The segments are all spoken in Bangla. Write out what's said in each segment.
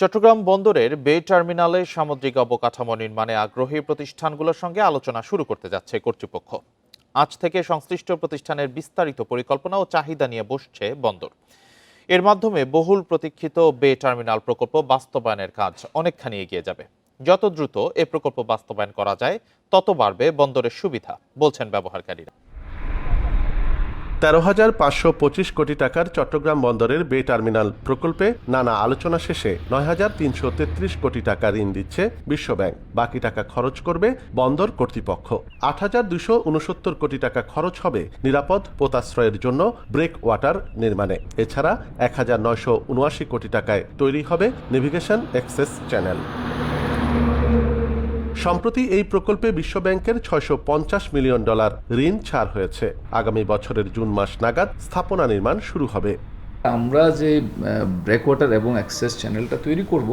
চট্টগ্রাম বন্দরের বে টার্মিনালে সামুদ্রিক অবকাঠামো নির্মাণে আগ্রহী প্রতিষ্ঠানগুলোর সঙ্গে আলোচনা শুরু করতে যাচ্ছে কর্তৃপক্ষ। আজ থেকে সংশ্লিষ্ট প্রতিষ্ঠানের বিস্তারিত পরিকল্পনা ও চাহিদা নিয়ে বসছে বন্দর। এর মাধ্যমে বহুল প্রতীক্ষিত বে টার্মিনাল প্রকল্প বাস্তবায়নের কাজ অনেকখানি এগিয়ে যাবে। যত দ্রুত এ প্রকল্প বাস্তবায়ন করা যায়, তত বাড়বে বন্দরের সুবিধা, বলছেন ব্যবহারকারীরা। তেরো হাজার পাঁচশো পঁচিশ কোটি টাকার চট্টগ্রাম বন্দরের বে টার্মিনাল প্রকল্পে নানা আলোচনা শেষে নয় হাজার তিনশো তেত্রিশ কোটি টাকা ঋণ দিচ্ছে বিশ্বব্যাংক বাকি টাকা খরচ করবে বন্দর কর্তৃপক্ষ। আট হাজার দুশো উনসত্তর কোটি টাকা খরচ হবে নিরাপদ পোতাশ্রয়ের জন্য ব্রেক ওয়াটার নির্মাণে। এছাড়া এক হাজার নয়শো উনআশি কোটি টাকায় তৈরি হবে নেভিগেশন অ্যাক্সেস চ্যানেল। সম্প্রতি এই প্রকল্পে বিশ্বব্যাংকের ছয়শো পঞ্চাশ মিলিয়ন ডলার ঋণ ছাড় হয়েছে। আগামী বছরের জুন মাস নাগাদ স্থাপনা নির্মাণ শুরু হবে। আমরা যে ব্রেকওয়াটার এবং অ্যাক্সেস চ্যানেলটা তৈরি করব,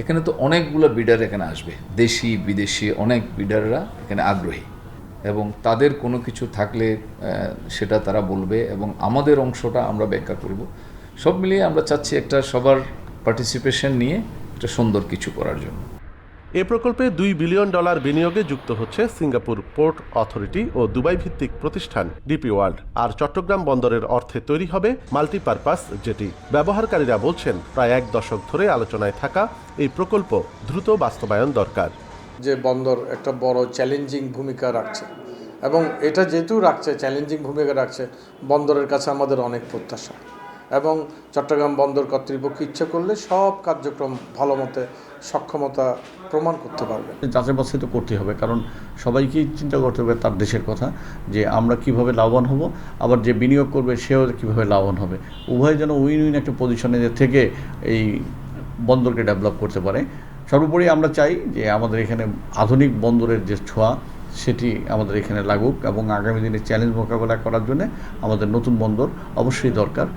এখানে তো অনেকগুলো বিডার এখানে আসবে। দেশি, বিদেশি অনেক বিডাররা এখানে আগ্রহী এবং তাদের কোনো কিছু থাকলে সেটা তারা বলবে এবং আমাদের অংশটা আমরা ব্যাখ্যা করব। সব মিলিয়ে আমরা চাচ্ছি একটা সবার পার্টিসিপেশন নিয়ে একটা সুন্দর কিছু করার জন্য। এ প্রকল্পে দুই বিলিয়ন ডলার বিনিয়োগে যুক্ত হচ্ছে সিঙ্গাপুর পোর্ট অথরিটি ও দুবাই ভিত্তিক প্রতিষ্ঠান ডিপি ওয়ার্ল্ড। আর চট্টগ্রাম বন্দরের অর্থে তৈরি হবে মাল্টিপারপাস জেটি। ব্যবহারকারীরা বলছেন, প্রায় এক দশক ধরে আলোচনায় থাকা এই প্রকল্প দ্রুত বাস্তবায়ন দরকার। যে বন্দর একটা বড় চ্যালেঞ্জিং ভূমিকা রাখছে। এবং এটা যেহেতু রাখছে, চ্যালেঞ্জিং ভূমিকা রাখছে, বন্দরের কাছে আমাদের অনেক প্রত্যাশা। এবং চট্টগ্রাম বন্দর কর্তৃপক্ষ ইচ্ছে করলে সব কার্যক্রম ভালো মতে সক্ষমতা প্রমাণ করতে পারবে। যাচাই বাছাই তো করতে হবে, কারণ সবাইকেই চিন্তা করতে হবে তার দেশের কথা, যে আমরা কীভাবে লাভবান হব, আবার যে বিনিয়োগ করবে সেও কীভাবে লাভবান হবে। উভয় যেন উইন উইন একটা পজিশনে থেকে এই বন্দরকে ডেভেলপ করতে পারে। সর্বোপরি আমরা চাই যে আমাদের এখানে আধুনিক বন্দরের যে ছোঁয়া, সেটি আমাদের এখানে লাগুক এবং আগামী দিনে চ্যালেঞ্জ মোকাবেলা করার জন্য আমাদের নতুন বন্দর অবশ্যই দরকার।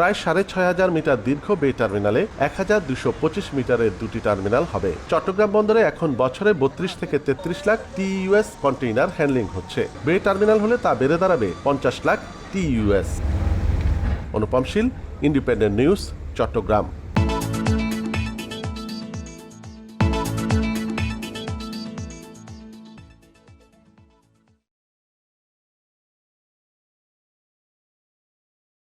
প্রায় সাড়ে ছয় হাজার মিটার দীর্ঘ বে টার্মিনালে এক হাজার দুশো পঁচিশ মিটারের দুটি টার্মিনাল হবে। চট্টগ্রাম বন্দরে এখন বছরে বত্রিশ থেকে তেত্রিশ লাখ টি টিইউএস কন্টেইনার হ্যান্ডলিং হচ্ছে। বে টার্মিনাল হলে তা বেড়ে দাঁড়াবে পঞ্চাশ lakh TEUs. Anupam Sheel, independent news, Chattogram.